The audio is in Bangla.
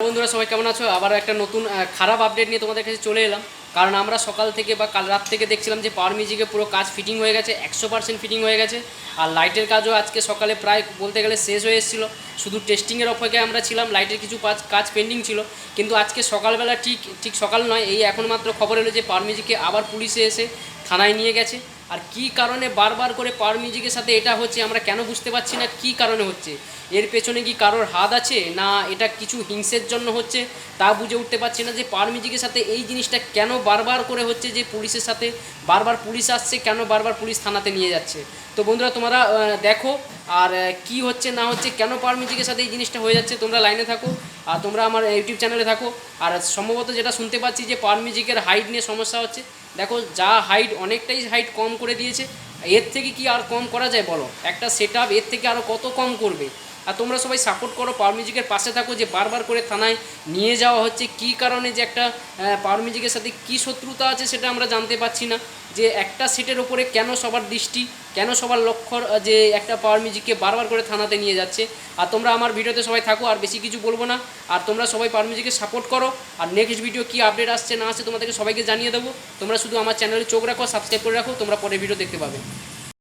বন্ধুরা, সবাই কেমন আছো? আবার একটা নতুন খারাপ আপডেট নিয়ে তোমাদের কাছে চলে এলাম। কারণ আমরা সকাল থেকে বা কাল রাত থেকে দেখছিলাম যে পাওয়ার মিউজিকে পুরো কাজ ফিটিং হয়ে গেছে, একশো পার্সেন্ট ফিটিং হয়ে গেছে। আর লাইটের কাজও আজকে সকালে প্রায় বলতে গেলে শেষ হয়ে এসেছিল। শুধু টেস্টিংয়ের অপেক্ষায় আমরা ছিলাম লাইটের কিছু কাজ কাজ পেন্ডিং ছিল। কিন্তু আজকে সকালবেলা ঠিক ঠিক সকাল নয়, এই এখন মাত্র খবর এলো যে পাওয়ার মিউজিকে আবার পুলিশে এসে থানায় নিয়ে গেছে। আর কি কারণে বারবার করে পার মিউজিকের সাথে এটা হচ্ছে আমরা কেন বুঝতে পারছি না, কি কারণে হচ্ছে? এর পেছনে কি কারোর হাত আছে? না, এটা কিছু হিংসের জন্য হচ্ছে? তা বুঝে উঠতে পারছি না যে পার মিউজিকের সাথে এই জিনিসটা কেন বারবার করে হচ্ছে যে পুলিশের সাথে? বারবার পুলিশ আসছে, কেন বারবার পুলিশ থানাতে নিয়ে যাচ্ছে? তো বন্ধুরা, তোমরা দেখো আর কি হচ্ছে না হচ্ছে, কেন পারমিজিকের সাথে এই জিনিসটা হয়ে যাচ্ছে, তোমরা লাইনে থাকো, আর তোমরা আমার ইউটিউব চ্যানেলে থাকো। আর সম্ভবত যেটা শুনতে পাচ্ছি যে পারমিজিকের হাইট নিয়ে সমস্যা হচ্ছে, দেখো যা হাইট অনেকটাই হাইট কম করে দিয়েছে, এর থেকে কি আর কম করা যায় বলো? একটা সেট এর থেকে আরও কত কম করবে? আর তোমরা সবাই সাপোর্ট করো পাওয়ার মিউজিকের পাশে থাকো, যে বারবার করে থানায় নিয়ে যাওয়া হচ্ছে, কি কারণে যে একটা পাওয়ার মিউজিকের সাথে কি শত্রুতা আছে সেটা আমরা জানতে পারছি না। যে একটা সেটের ওপরে কেন সবার দৃষ্টি, কেন সবার লক্ষ্য যে একটা পাওয়ার মিউজিককে বারবার করে থানাতে নিয়ে যাচ্ছে। আর তোমরা আমার ভিডিওতে সবাই থাকো, আর বেশি কিছু বলব না। আর তোমরা সবাই পাওয়ার মিউজিকে সাপোর্ট করো। আর নেক্সট ভিডিও কি আপডেট আসছে না আসছে তোমাদেরকে সবাইকে জানিয়ে দেবো। তোমরা শুধু আমার চ্যানেলে চোখ রাখো সাবস্ক্রাইব করে রাখো, তোমরা পরে ভিডিও দেখতে পাবে।